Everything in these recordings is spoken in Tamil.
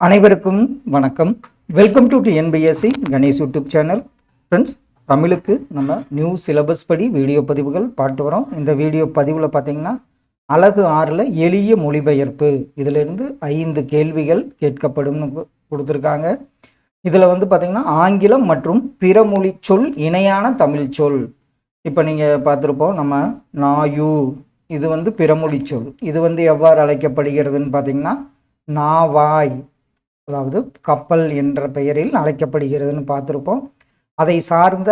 அனைவருக்கும் வணக்கம். Welcome to NPSC Ganesh YouTube channel. Friends தமிழுக்கு நம்ம நியூ சிலபஸ் படி வீடியோ பதிவுகள் பாட்டு வரோம். இந்த வீடியோ பதிவில் பார்த்தீங்கன்னா அழகு ஆறில் எளிய மொழிபெயர்ப்பு. இதிலிருந்து ஐந்து கேள்விகள் கேட்கப்படும்னு கொடுத்துருக்காங்க. இதில் வந்து பார்த்திங்கன்னா ஆங்கிலம் மற்றும் பிற மொழி சொல் இணையான தமிழ் சொல். இப்போ நீங்கள் பார்த்துருப்போம் நம்ம நாயு இது வந்து பிறமொழி சொல். இது வந்து எவ்வாறு அழைக்கப்படுகிறதுன்னு பார்த்தீங்கன்னா நாவாய். அதாவது கப்பல் என்ற பெயரில் அழைக்கப்படுகிறதுன்னு பார்த்துருப்போம். அதை சார்ந்த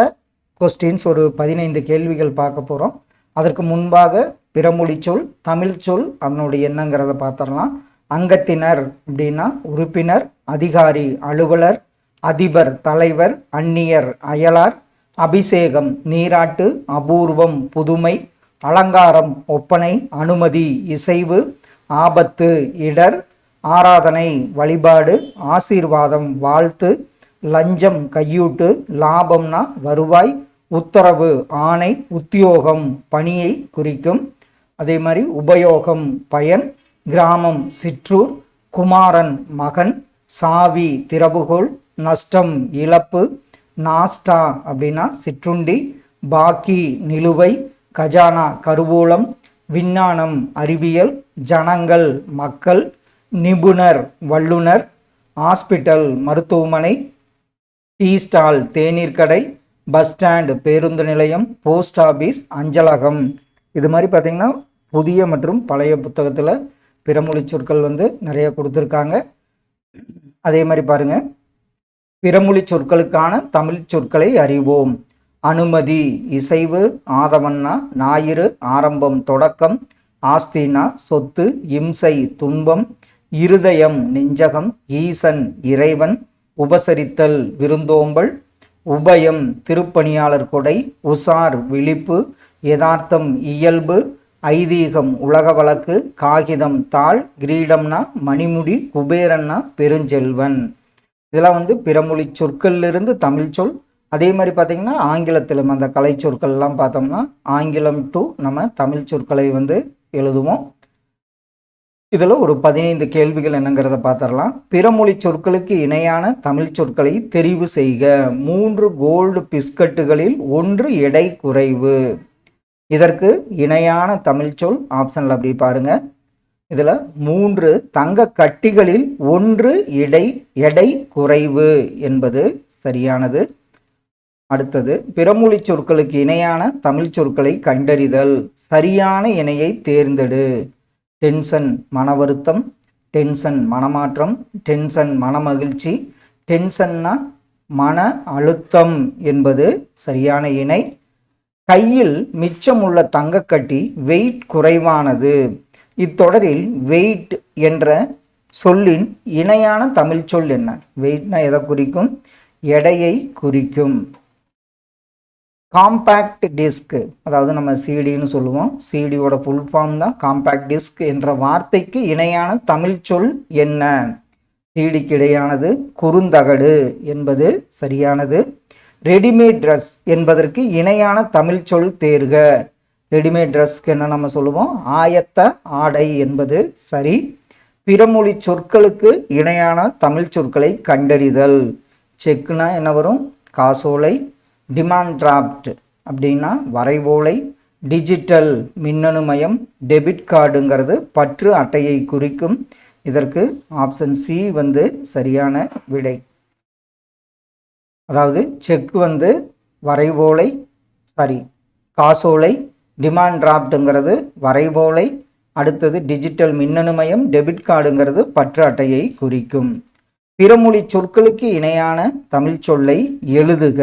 கொஸ்டின்ஸ் ஒரு பதினைந்து கேள்விகள் பார்க்க போகிறோம் அதற்கு முன்பாக பிறமொழி சொல் தமிழ் சொல் அதனுடைய என்னங்கிறத பார்த்துடலாம். அங்கத்தினர் அப்படின்னா உறுப்பினர் அதிகாரி அலுவலர் அதிபர் தலைவர் அந்நியர் அயலார் அபிஷேகம் நீராட்டு அபூர்வம் புதுமை அலங்காரம் ஒப்பனை அனுமதி இசைவு ஆபத்து இடர் ஆராதனை வழிபாடு ஆசீர்வாதம் வாழ்த்து லஞ்சம் கையூட்டு லாபம்னா வருவாய் உத்தரவு ஆணை உத்தியோகம் பணியை குறிக்கும். அதே மாதிரி உபயோகம் பயன் கிராமம் சிற்றூர் குமாரன் மகன் சாவி திறவுகோள் நஷ்டம் இழப்பு நாஸ்டா அப்படின்னா சிற்றுண்டி பாக்கி நிலுவை கஜானா கருவூலம் விஞ்ஞானம் அறிவியல் ஜனங்கள் மக்கள் நிபுணர் வல்லுனர் ஹாஸ்பிட்டல் மருத்துவமனை டீ ஸ்டால் தேநீர் கடை பஸ் ஸ்டாண்ட் பேருந்து நிலையம் போஸ்ட் ஆஃபீஸ் அஞ்சலகம். இது மாதிரி பார்த்திங்கன்னா புதிய மற்றும் பழைய புத்தகத்தில் பிறமொழி சொற்கள் வந்து நிறைய கொடுத்துருக்காங்க. அதே மாதிரி பாருங்கள் பிறமொழி சொற்களுக்கான தமிழ் சொற்களை அறிவோம். அனுமதி இசைவு ஆதவன்னா ஞாயிறு ஆரம்பம் தொடக்கம் ஆஸ்தினா சொத்து இம்சை துன்பம் இருதயம் நெஞ்சகம் ஈசன் இறைவன் உபசரித்தல் விருந்தோம்பல் உபயம் திருப்பணியாளர் கொடை உசார் விழிப்பு யதார்த்தம் இயல்பு ஐதீகம் உலக வழக்கு காகிதம் தாள் கிரீடம்னா மணிமுடி குபேரன்னா பெருஞ்செல்வன். இதெல்லாம் வந்து பிறமொழி சொற்கள்லிருந்து தமிழ் சொல். அதே மாதிரி பார்த்திங்கன்னா ஆங்கிலத்திலும் அந்த கலை சொற்கள்லாம் பார்த்தோம்னா ஆங்கிலம் டு நம்ம தமிழ் சொற்களை வந்து எழுதுவோம். இதில் ஒரு பதினைந்து கேள்விகள் என்னங்கிறத பார்த்துடலாம். பிறமொழி சொற்களுக்கு இணையான தமிழ் சொற்களை தெரிவு செய்க. மூன்று கோல்டு பிஸ்கட்டுகளில் ஒன்று எடை குறைவு. இதற்கு இணையான தமிழ் சொல் ஆப்ஷனில் அப்படி பாருங்கள் இதில் மூன்று தங்க கட்டிகளில் ஒன்று இடை எடை குறைவு என்பது சரியானது. அடுத்தது பிறமொழி சொற்களுக்கு இணையான தமிழ் சொற்களை கண்டறிதல். சரியான இணையை தேர்ந்தெடு. டென்ஷன் மன வருத்தம் டென்ஷன் மனமாற்றம் டென்ஷன் மனமகிழ்ச்சி. டென்ஷன்னா மன அழுத்தம் என்பது சரியான இணை. கையில் மிச்சமுள்ள தங்கக்கட்டி வெயிட் குறைவானது. இத்தொடரில் வெயிட் என்ற சொல்லின் இணையான தமிழ் சொல் என்ன வெயிட்னா எதை குறிக்கும்? எடையை குறிக்கும். காம்பேக்ட் டிஸ்க் அதாவது நம்ம சிடின்னு சொல்லுவோம். சிடியோட ஃபுல் ஃபார்ம் தான் காம்பேக்ட் டிஸ்க் என்ற வார்த்தைக்கு இணையான தமிழ் சொல் என்ன? சிடிக்கு இடையானது குறுந்தகடு என்பது சரியானது. ரெடிமேட் ட்ரெஸ் என்பதற்கு இணையான தமிழ் சொல் தேர்க. ரெடிமேட் ட்ரெஸ்க்கு என்ன நம்ம சொல்லுவோம்? ஆயத்த ஆடை என்பது சரி. பிறமொழி சொற்களுக்கு இணையான தமிழ் சொற்களை கண்டறிதல். செக்குனா என்ன வரும்? காசோலை டிமாண்ட் டிராப்ட் அப்படின்னா வரைவோலை டிஜிட்டல் மின்னணுமயம் டெபிட் கார்டுங்கிறது பற்று அட்டையை குறிக்கும். இதற்கு ஆப்ஷன் சி வந்து சரியான விடை. அதாவது செக் வந்து வரைவோலை சாரி காசோலை டிமாண்ட் டிராப்டுங்கிறது வரைவோலை அடுத்தது டிஜிட்டல் மின்னணுமயம் டெபிட் கார்டுங்கிறது பற்று அட்டையை குறிக்கும். பிறமொழி சொற்களுக்கு இணையான தமிழ் சொல்லை எழுதுக.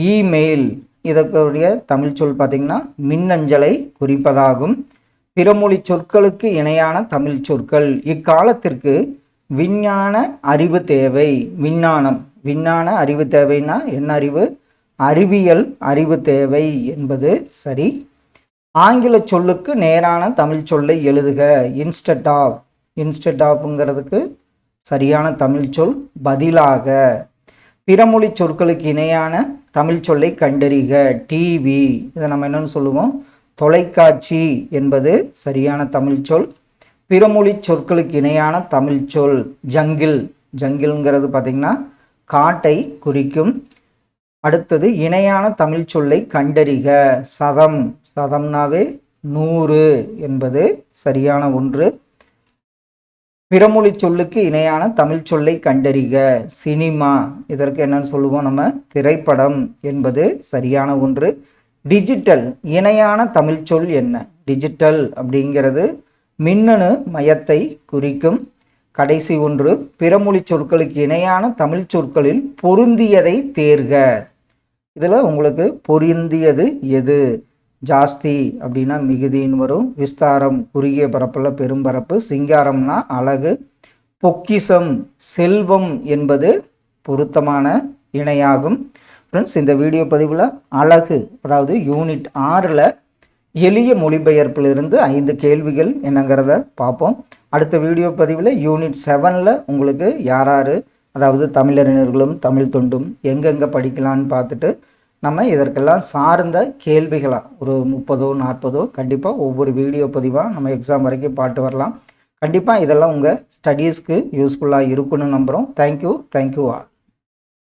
இமெயில். இதற்குரிய தமிழ் சொல் பார்த்திங்கன்னா மின்னஞ்சலை குறிப்பதாகும். பிறமொழி சொற்களுக்கு இணையான தமிழ் சொற்கள். இக்காலத்திற்கு விஞ்ஞான அறிவு தேவை. விஞ்ஞானம். விஞ்ஞான அறிவு தேவைன்னா என்ன அறிவு? அறிவியல் அறிவு தேவை என்பது சரி. ஆங்கில சொல்லுக்கு நேரான தமிழ் சொல்லை எழுதுக. இன்ஸ்டட் ஆஃப் இன்ஸ்டட் ஆஃப்ங்கிறதுக்கு சரியான தமிழ் சொல் பதிலாக. பிறமொழி சொற்களுக்கு இணையான தமிழ் சொல்லை கண்டறிக. டிவி இதை நம்ம என்னென்னு சொல்லுவோம்? தொலைக்காட்சி என்பது சரியான தமிழ் சொல். பிறமொழி சொற்களுக்கு இணையான தமிழ் சொல். ஜங்கில். ஜங்கில்ங்கிறது பார்த்திங்கன்னா காட்டை குறிக்கும். அடுத்தது இணையான தமிழ் சொல்லை கண்டறிக. சதம். சதம்னாவே நூறு என்பது சரியான ஒன்று. பிறமொழி சொல்லுக்கு இணையான தமிழ் சொல்லை கண்டறிக. சினிமா இதற்கு என்னன்னு சொல்லுவோம் நம்ம. திரைப்படம் என்பது சரியான ஒன்று. டிஜிட்டல் இணையான தமிழ் சொல் என்ன? டிஜிட்டல் அப்படிங்கிறது மின்னணு மயத்தை குறிக்கும். கடைசி ஒன்று பிறமொழி சொற்களுக்கு இணையான தமிழ் சொற்களில் பொருந்தியதை தேர்க. இதில் உங்களுக்கு பொருந்தியது எது? ஜாஸ்தி அப்படின்னா மிகுதின்னு வரும். விஸ்தாரம் குறுகிய பரப்பில் பெரும்பரப்பு சிங்காரம்னா அழகு. பொக்கிசம் செல்வம் என்பது பொருத்தமான இணையாகும். ஃப்ரெண்ட்ஸ் இந்த வீடியோ பதிவில் அழகு அதாவது யூனிட் ஆறில் எளிய மொழிபெயர்ப்பிலிருந்து ஐந்து கேள்விகள் என்னங்கிறத பார்ப்போம். அடுத்த வீடியோ பதிவில் யூனிட் செவனில் உங்களுக்கு யார் யார் அதாவது தமிழறிஞர்களும் தமிழ் தொண்டும் எங்கெங்கே படிக்கலான்னு பார்த்துட்டு நம்ம இதற்கெல்லாம் சார்ந்த கேள்விகளாக ஒரு முப்பதோ நாற்பதோ கண்டிப்பாக ஒவ்வொரு வீடியோ பதிவாக நம்ம எக்ஸாம் வரைக்கும் பாட்டு வரலாம். கண்டிப்பாக இதெல்லாம் உங்கள் ஸ்டடீஸ்க்கு யூஸ்ஃபுல்லாக இருக்குன்னு நம்புகிறோம் தேங்க்யூ தேங்க்யூ ஆல்